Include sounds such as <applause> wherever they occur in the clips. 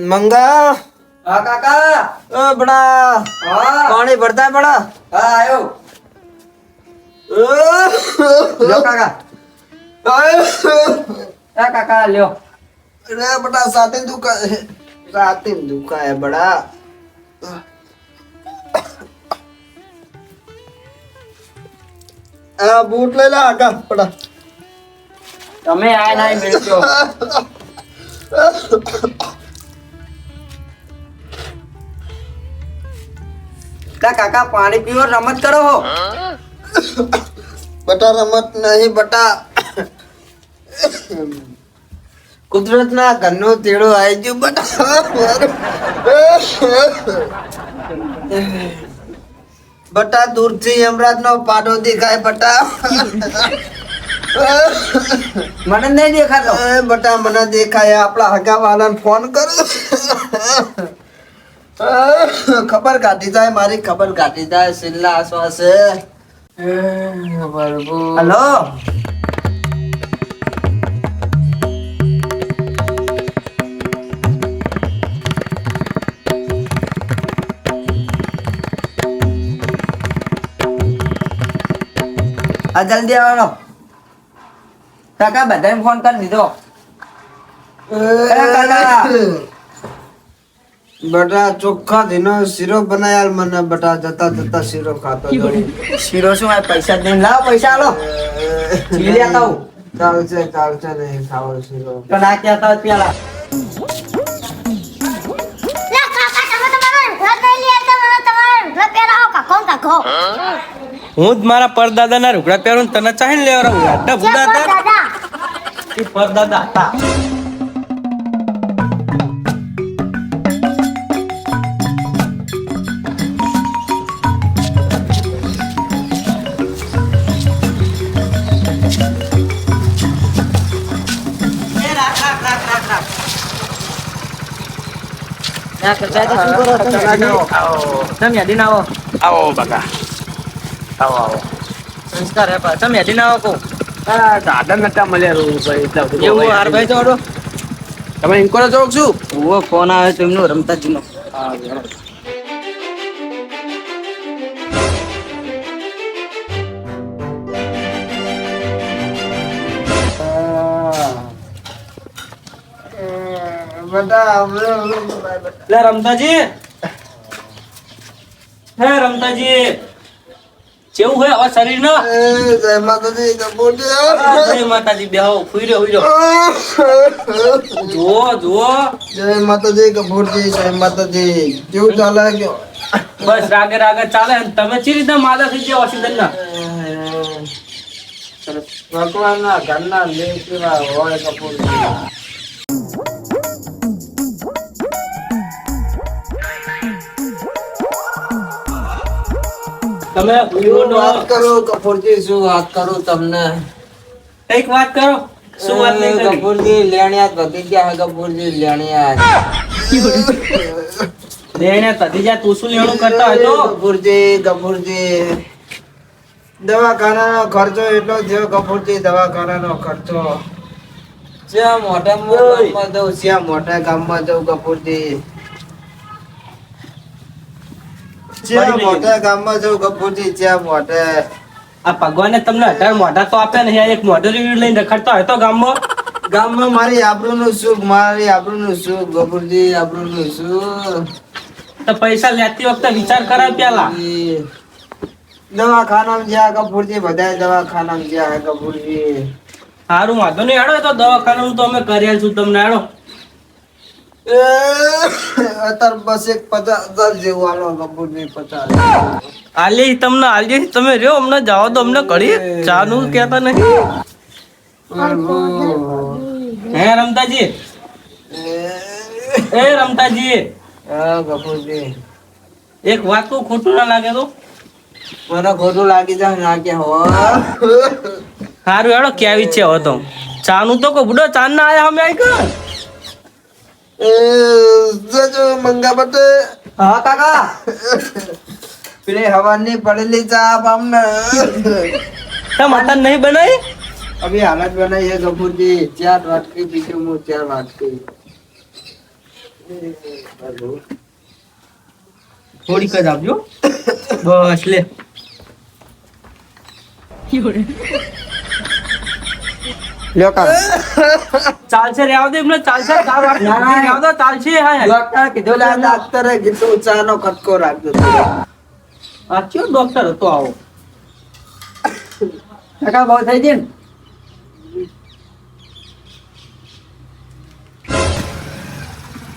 મંગા. હા કાકા. ઓ બડા. હા. પાણી ભરતા બડા. હા આયો. લ્યો કાકા. હા કાકા લ્યો. અરે બડા સાતે દુખા સાતે દુખા હે બડા. આ બૂટ લઈ લે આગા પડા તમે આ <laughs> ના મેળજો. કા કાકા પાણી પીવો રમત કરો હો. બટા રમત નહીં બટા. કુદરત ના ઘરનું તેડું આવી ગયું બટા. <laughs> <laughs> બટા દૂરથી યમરાજ નો પાડો દેખાય બટા. મને નહીં દેખાતો. બટા મને દેખાય. આપણા હગા વાલા ફોન કરો. ખબર કાઢી જાય મારી ખબર કાઢી જાય સિલ્લા આશ્વાસે પ્રભુ. હલો? આ જલ્દી આવવાનો. કાકા બધાને ફોન કરી દીધો. બટા ચોખ્ખા ધીનો શીરો બનાયાલ મને બટા જતા જતા શીરો ખાતો. શીરો શું આ પૈસા દઈને લાવ પૈસા આલો જી તાવ. ચાલશે ચાલશે નહીં ખાવો શીરો. પણ આ ક્યાં તાવ પેલા. કાકા તમે તમારો ઘર નહીં લે તમે તમારો ઘર પેલા આવો કાકો. કાકો હું જ મારા પરદાદાના રૂગડા પહેરું તને ચાહીને રહું. આટલા ભૂડા હતા એ પરદાદા હતા. ના કરતા શું કરો આવો તમે યાદી ના આવો આવો બકા. આવો આવો. સંસ્કાર હે પાછા મેલી ના આવો દાદા નતા મળ્યા ભાઈ. એટલે એવું હાર ભાઈ જોડો તમે ઇન્કોરા જોક છું ઓ ફોન આવે તો એમનું રમતાજીનો બટા હમણાં રમતાજી. હે રમતાજી. કેવું હોય હવે શરીર નો જય માતાજી જય માતાજી બેહો ફુઈ રહ્યો જુઓ જુઓ. જય માતાજી કપૂરજી જય માતાજી. કેવું ચાલે કે? બસ રાગે રાગે ચાલે. અને તમે ચી રીતે માદા થઈ ગયા ઓક્સિજન ના ભગવાનના ઘરના લેવા હોય કપૂરજી તમે વાત કરું કપૂરજી શું વાત કરો તમને? એક વાત કરો શું વાત નહીં કરી? કપૂરજી લેણિયાત વધી ગયા હે કપૂરજી લેણિયાત બેને તધી જા તું શું લેણું કરતા હોય તો કપૂરજી કપૂરજી. દવાખાનાનો ખર્ચો એટલો થયો કપૂરજી દવાખાનાનો ખર્ચો. જ્યાં મોટા ગામમાં જવું જ્યાં મોટા ગામમાં જવું કપૂરજી. જ્યાં મોટા ગામમાં જવું કપૂરજી જ્યાં મોટે. આ ભગવાને તમને અઢાર મોઢા તો આપ્યા નહીં એક મોઢો લઈને રખડતા હોય તો ગામમાં? ગામમાં મારી આબરૂનું સુખ મારી આબરૂનું સુખ કપૂરજી આબરૂનું સુખ. તો પૈસા લેતી વખતે વિચાર કરાય પેલા. દવાખાનામાં જ્યાં કપૂરજી બધા દવાખાનામાં જ્યાં કપૂરજી સારું વાંધો નહીં હેડો તો દવાખાનાનું તો અમે કર્યા છું તમને હેડો. અત્યારે બસ એક પચાસ હજાર જેવું આલો કપૂરજી પચાસ. આલી તમને આલી તમે રહ્યો અમને જાઓ તો અમને કરી ચાનું કહેતા નહીં. હે રમતાજી. એ, રમતાજી. હા કપૂરજી એક વાત કહું ખોટું ના લાગે તો. મને ખોટું લાગી જાય ના કે હો. સારું હેડો કેવી છે હવે તો. ચાનું તો કો બુડો ચાન ના આયા અમે આઈ કર જજો મંગા બટે હા કાકા. <laughs> પેલી હવાની પડેલી ચા અમને. તમ અત્યારે નહીં બનાવી અભી હાલત બનાવી છે ગફુરજી. ચાર વાટકી પીશું હું ચાર વાટકી. થોડીક જ આપજો. <laughs> બસ લે. <laughs> લ્યો કા. ચાલશે રે આવદે એમને ચાલશે ચાર વાર ના, ના. ચાલશે હા ડોક્ટર કીધું લે પેલા કીધું ચા નો કટકો રાખજો આ કયો ડોક્ટર હતો આવો? કાકા બહુ થઈ ગઈ ને?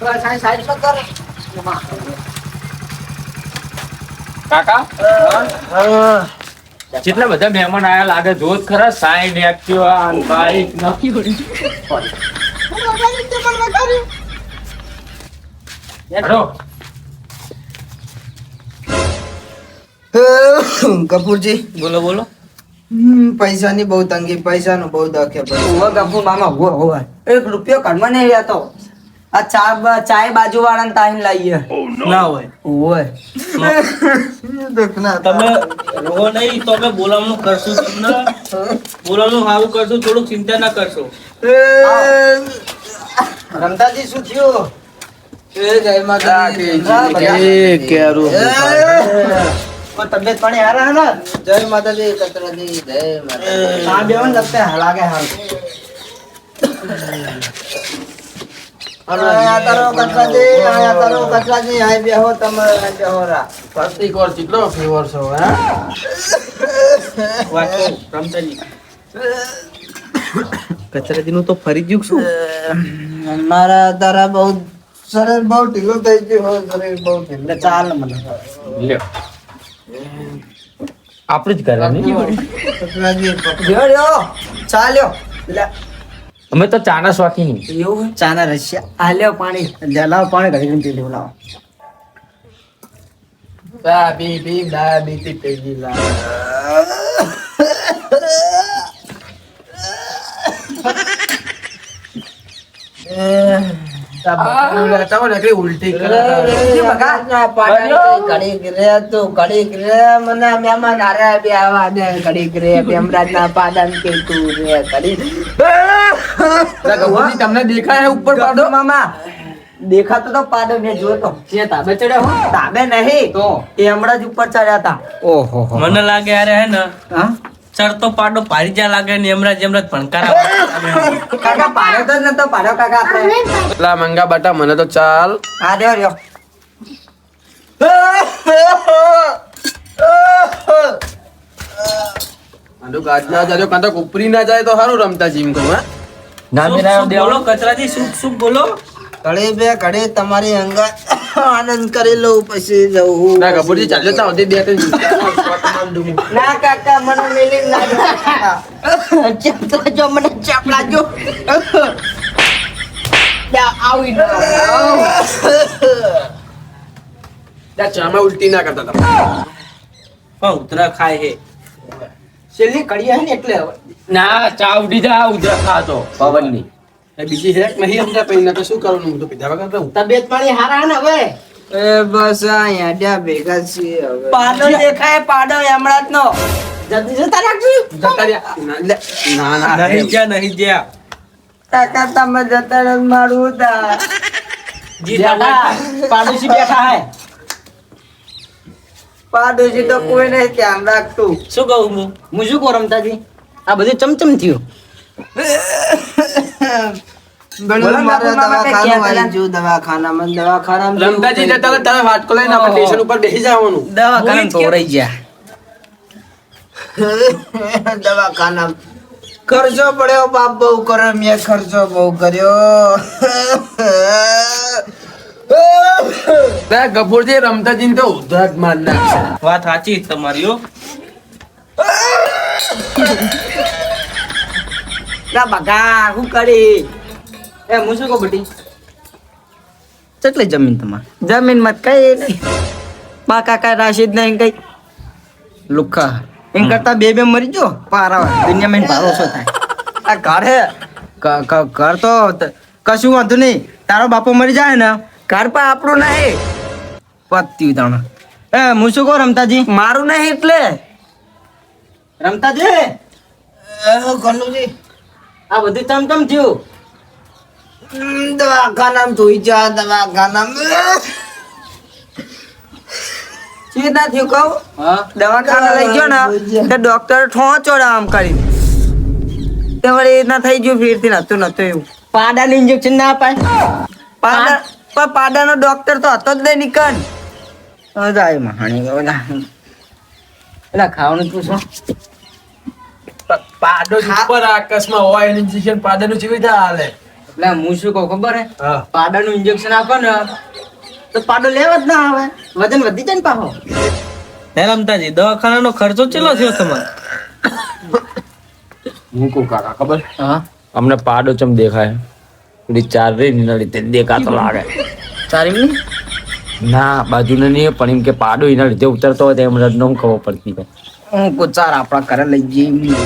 સાઈડ સાઈડ પર કરો કાકા કેટલા બધા મહેમાન આયા લાગે જોત ખરા સાઈન એક્ટિવા બાઈક નક્કી કપૂરજી. બોલો બોલો. પૈસા પૈસાની બહુ તંગી પૈસાનો બહુ દખે. કપૂર મામા ઉવા એક રૂપિયો કાઢવા નહીં રહેતો. આ ચા ચાય બાજુ વાળાને તાહીને લાવીએ ના હોય. હોય તમે રહો નહીં તો અમે બોલાવવાનું કરશું તમને. બોલાવવાનું સારું કરશું થોડુંક ચિંતા ના કરશો. રમતાજી શું થયું? તબિયત પાણી હારા હે જય માતાજી કચરાજી જય માતા આ બેવન લગતે હે, લાગે હાલ કચરાજી નું તો ફરી ગયું શું? મારા તારા બહુ શરીર બહુ ઢીલું થઈ ગયું શરીર બહુ ઢીલું. ચાલ મને. લ્યો. આપણે જ કરવાની. ચાલ્યો લ્યો લ્યો. ચા લ્યો. લે અમે તો ચાના શોખીન. એવું ચાના રશિયા. આ લ્યો પાણી. લે પાણી કાઢીને પી લેવું લાવો. ચા પી પી ડાયાબિટીસ થઈ ગઈ લા ઉલટી ઘડીક રે તું ઘડીક રે. મને મહેમાન હારે બી આવા દે ઘડીક રે. ભીમરાજ ના પાદન કે તું રે ઘડીક તમને દેખાય ઉપર પાડો. મામા દેખાતો તો પાડો મેં જોતો. જે તાબે ચડ્યો હો. તાબે નહીં. તો? એ હમણાં જ ઉપર ચડ્યા હતા. ઓહો મને લાગે યાર હે ને હા? ચડતો પાડો પાડી જ્યાં લાગે ને એમરાજ એમરાજ ભણકારા કાકા પાડો તો નતો પાડો કાકા આપણે. એટલા મંગા બટા મને તો ચાલ. હા રહ્યો. રહ્યો ગાજના જાજો કાં તો ઉપરી ના જાય તો સારું રમતા જીમ કરવા હા ના મેરા બોલો કચરાજી શું શું બોલો. ઘડી બે કડે તમારી અંગા આનંદ કરી લઉં પછી જવું. ના કપૂરજી ચાલો તે બે ત્રણ ના કાકા મને મેલી ના ચપલા જો મને ચપલા જો. આવી ચામાં ઉલટી ના કરતા તમે. પણ ઉતરા ખાય હે. છેલ્લી કડિયા હે ને એટલે ના ચા ઉડી જા ઉધરા ખાતો. પવનની. બીજી હેક નહીં સમજા પછી તો શું કરવાનું? હું તો પીધા વગર રહું. તબિયત પાણી હારા ને હવે? એ બસ આ યાડ્યા ભેગા છીએ હવે. પાડો દેખાય પાડો હમણાં જ નો જલ્દી જતા રાખજો. જતા ના ના ના નહીં જ્યાં નહીં જ્યાં કાકા તમે જતા રહો મારું તા પાડોશી બેઠા હે. પાડોશી તો કોઈ નહીં ધ્યાન રાખતું. શું કહું હું? હું શું કહું રમતાજી? આ બધું ચમચમ થયું. <laughs> દવાખાનામાં દવાખાનામાં રમતાજી જતા તમે વાટકો લઈને આપણે સ્ટેશન ઉપર બેસી જવાનું. દવાખાને તોરાઈ ગયા. <laughs> દવાખાના ખર્ચો પડ્યો બાપ બહુ કર્યો મેં ખર્ચો બહુ કર્યો. <laughs> ના, ગફુરજી રમતાજી તો ઉધાર માર નાખશે. વાત સાચી તમારી <laughs> હો બગા હું કરી? એ હું શું કહું બટી? કેટલી જમીન તમારે? જમીન મત કઈ નહીં. બા કાકા રાશિદ નહીં કઈ. લુખા. એમ કરતા બે બે મરી જો પારા દુનિયામાં ભારો થાય. આ ઘર હે. ક- ક- ઘર તો કશું વાંધો નહીં. તારો બાપો મરી જાય ને. ઘર પણ આપણું નહીં. પત્યું તાણ. એ હું શું કહું રમતાજી? મારું નહીં એટલે. રમતાજી. કનુજી આ બધું તમ તમ થયું? દવાખાના ધોઈ જા દવાખાના ચી થયું કહું? દવાખાના લઈ ગયો ને તો ડોક્ટર ઠોંચો આમ કરી તે વળી એ ના થઈ ગયું ફેરથી નતું નતું એવું. પાડાનું ઇન્જેક્શન ના અપાય. પાડા પણ પાડાનો ડોક્ટર તો હતો જ નહીં નીકળ. જાય મહાણી બધા એટલે ખાવાનું પૂછો. પાડો ઉપર આકાશમાં હોય એનું injection પાડાનું જેવી રીતે હાલે? એટલે હું શું કહું ખબર હે? પાડા પાડાનું ઇન્જેક્શન આપો ને તો પાડો લેવા જ ના આવે. વજન વધી જાય ને પાહો હે રમતાજી દવાખાનાનો ખર્ચો કેટલો થયો તમારે? હું કહું કાકા ખબર? હા. અમને પાડો ચમ દેખાય? પેલી ચાર રે નીનળી તે દેખાતો લાગે. સારી મિનિટ ના બાજુને નહીં પણ એમ કે પાડો એના લીધે ઉતરતો હોય તો એમ રદ ન ખબર પડતી હોય. હું કુચાર આપણા ઘરે લઈ જઈએ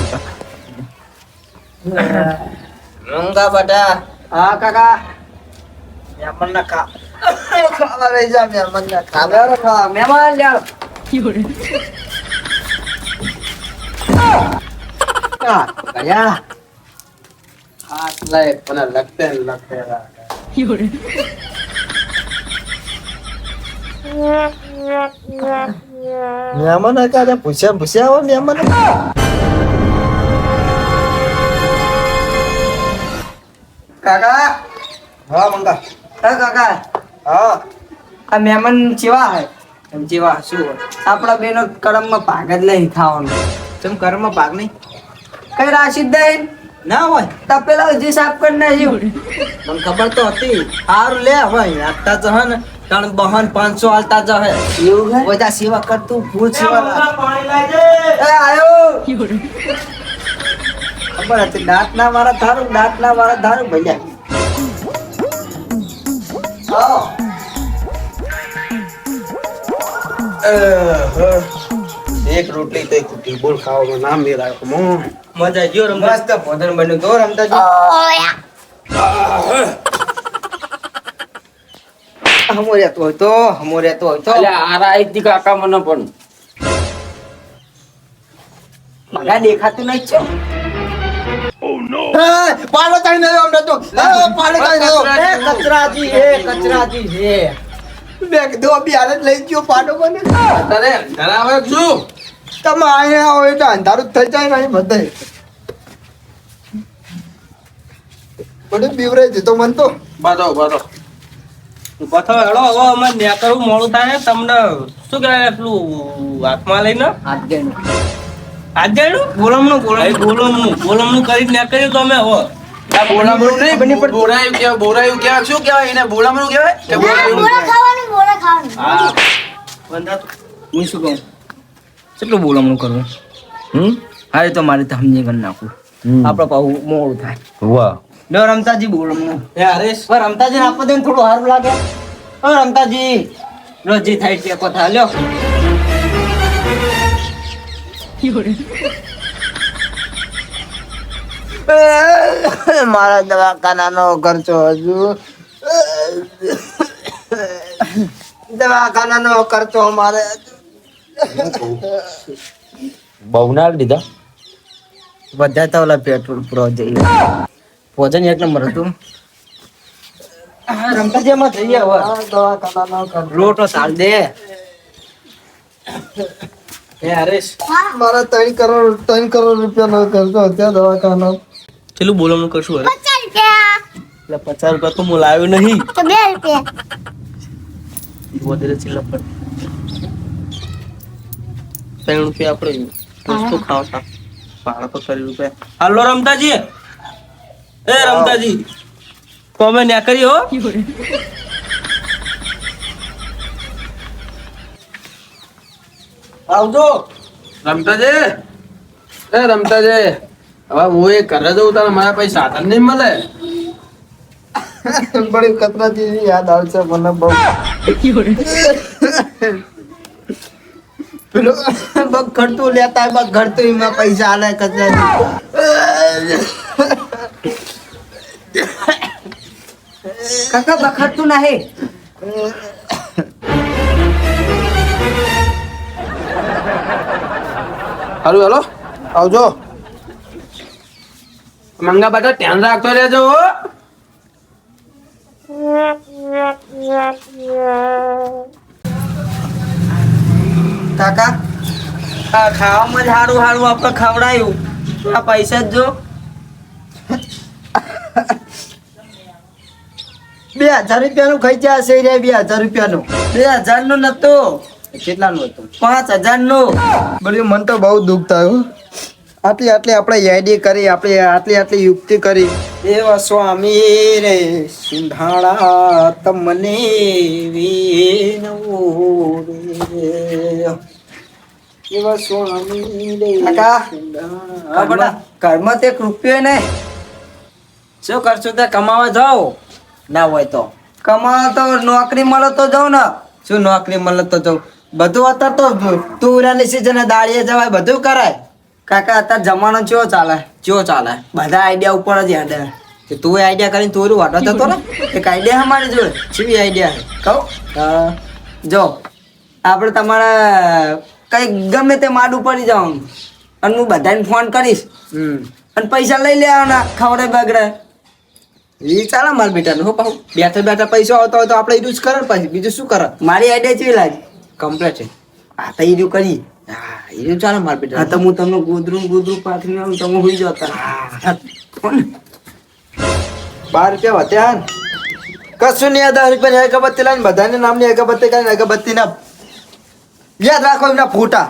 રંગા બટા હા કાકા મહેમાન ના ખા ખાવા લઈ જા મહેમાન ના ખા ખાવા ખા મહેમાન લ્યાવ હા ગયા હાથ લાય પણ લગતે ને લગતે રાખે. મહેમાન કાલે પૂછ્યા પૂછ્યા હો મહેમાન કાકા? હા મંગા. હા કાકા. હા. આ મહેમાન જેવા હે. એમ જેવા શું હોય? આપણા બેનો કર્મમાં ભાગ જ નહીં ખાવાનો તેમ કર્મમાં ભાગ નહીં? કઈ રાશિદ દઈ ના હોય. તપેલા હજી સાફ કરી નાખ્યું. મને ખબર તો હતી. સારું લે હોય આટતા જ હે ને. ત્રણ બહન પાંચસો આલતા જ હે. એવું હે? બધા સેવા કરતું ફૂલ સેવા એ આયો. ખબર હતી. દાંત ના મારા ધારું દાંત ના મારા ધારું ભૈયા એક રોટલી તો એક રોટલી. બોલ ખાવામાં નહીં મેળાય મો મજા જો મસ્ત ભોજન બન્યું. તો રમતા જો. હમો રહેતો હોય તો હમો રહેતો હોય તો. આરા દી કાકા મને પણ મગા દેખાતું નહીં છો પાડો તાણી નયો અમને તો પાડો તાણી નયો હે કચરાજી હે કચરાજી. હે બેગ દો બી હાલત લઈ ગયો પાડો મને. તારે ઘરે આવે તમે અહીંયા આવો એટલે અંધારું થઈ જાય ને અહીં બધે. બધું બીવરાઈ દીધો મન તો. બાધો બાધો. પથો હેડો હવે અમારે નેકરવું મોડું થાય તમને. શું કહેવાય પેલું હાથમાં લઈને? હાથ ગયું જાડ્યું બોલમનું બોલમનું બોલમનું બોલામણું નહીં બોરાયું બોરાયું કેવાય શું કેવાય એને? બોલામણું કેવાય કે ના બોરા ખાવાનું બોરા ખાવાનું. હા. બંધા હું શું કહું? કેટલું બોલમનું કરવું? હમ? હા એ તો મારે તો સમજી કરી નાખું હમ. પાઉ મોડું થાય. વાહ. લો રમતાજી બોલામણું એ હરેશ પણ રમતાજી આપો દે ને થોડું સારું લાગે. ઓ રમતાજી. રોજી થાય છે કથા લ્યો. મારા દવાખાનાનો ખર્ચો હજુ દવાખાનાનો ખર્ચો મારે બહુ ના લીધા બધા તો ઓલા પેટ્રોલ પૂરો જઈ ભોજન એક નંબર હતું. રમતા રમતાજી એમાં જઈએ હવે. દવાખાનાનો લોટો સાલ દે. હે હરેશ. મારા ત્રણ કરોડ ત્રણ કરોડ રૂપિયાનો ખર્ચો ત્યાં દવાખાનો. ચેલું બોલમનું કરશું હરે પચાસ રૂપિયા. એટલે પચાસ રૂપિયા તો હું લાવ્યો નહીં. તો બે રૂપિયા. વધારે છેલ્લા પર ત્રણ રૂપિયા આપણે વસ્તુ ખાવતા ભાડા તો કરી રૂપિયા. હાલો રમતાજી. એ રમતાજી. તો અમે ન્યા કરી હો. આવજો. રમતા જે એ રમતા જે હવે હું એ ઘરે જઉં તારે મારા પાસે સાધન નહીં મળે. <laughs> બડી કતરાજી યાદ આવશે મને બહુ. પેલો બગ ઘડતું લેતા બગ ઘડતું એમાં પૈસા આલે કતરાજી કાકા બખડતું નહીં <laughs> સારું હાલો. આવજો. મંગા બધા ધ્યાન રાખતો રહેજો કાકા ખાવામાં જ સારું સારું આપણે ખવડાયું. આ પૈસા જ જો. બે હજાર રૂપિયાનું ખાઈ જશે રે બે હજાર રૂપિયાનું. બે હજારનું નતો કેટલાનું હતું? પાંચ તો બહુ દુઃખ થયું. આટલી આટલી આપણે યાદી કરી આપણે આટલી આટલી યુક્તિ કરી. એવા સ્વામી રે સિંધાળા તમને એવા સ્વામી રે કાકા, સિંધાળા. ઘરમાં ઘરમાં તો એક રૂપિયો ને? શું કરશું તે કમાવા જાઓ? ના હોય તો. કમાવા તો નોકરી મળે તો જાઉં ને. શું નોકરી મળે તો જાઉં? બધું અત્યારે તો તુરાની સિઝને દાળીએ જવાય બધું કરાય. કાકા અત્યારે જમાનો ચેવો ચાલે? ચેવો ચાલે? બધા આઈડિયા ઉપર જ યાદ આવે કે તું આઈડિયા કરીને તું વાટો જતો ને એક આઈડિયા અમારી જોડે. ચીવી આઈડિયા કહું? હા જો આપણે તમારા કંઈક ગમે તે માડું પડી જવાનું. અને હું બધાને ફોન કરીશ. હમ. અને પૈસા લઈ લેવાના ખવડે બગડે. એ ચાલે માર બેટાનું હું કહું બેઠા બેઠા પૈસા આવતા હોય તો આપણે યુઝ જ કરે પછી. બીજું શું કરે મારી આઈડિયા ચેવી લાગી. કમ્પ્લેટ છે. આ તો ઈજુ કરી. હા ઈ ચાલો માર હા બેટા તો હું તમને ગોદરું ગોદરું પાથરીને આવું તમે હોઈ જતા બાર રૂપિયા વધ્યા ને? કશું નહીં દસ રૂપિયા અગરબત્તી લાવીને બધાને નામની અગરબત્તી કરીને અગરબત્તી ના યાદ રાખો એમના ફોટા.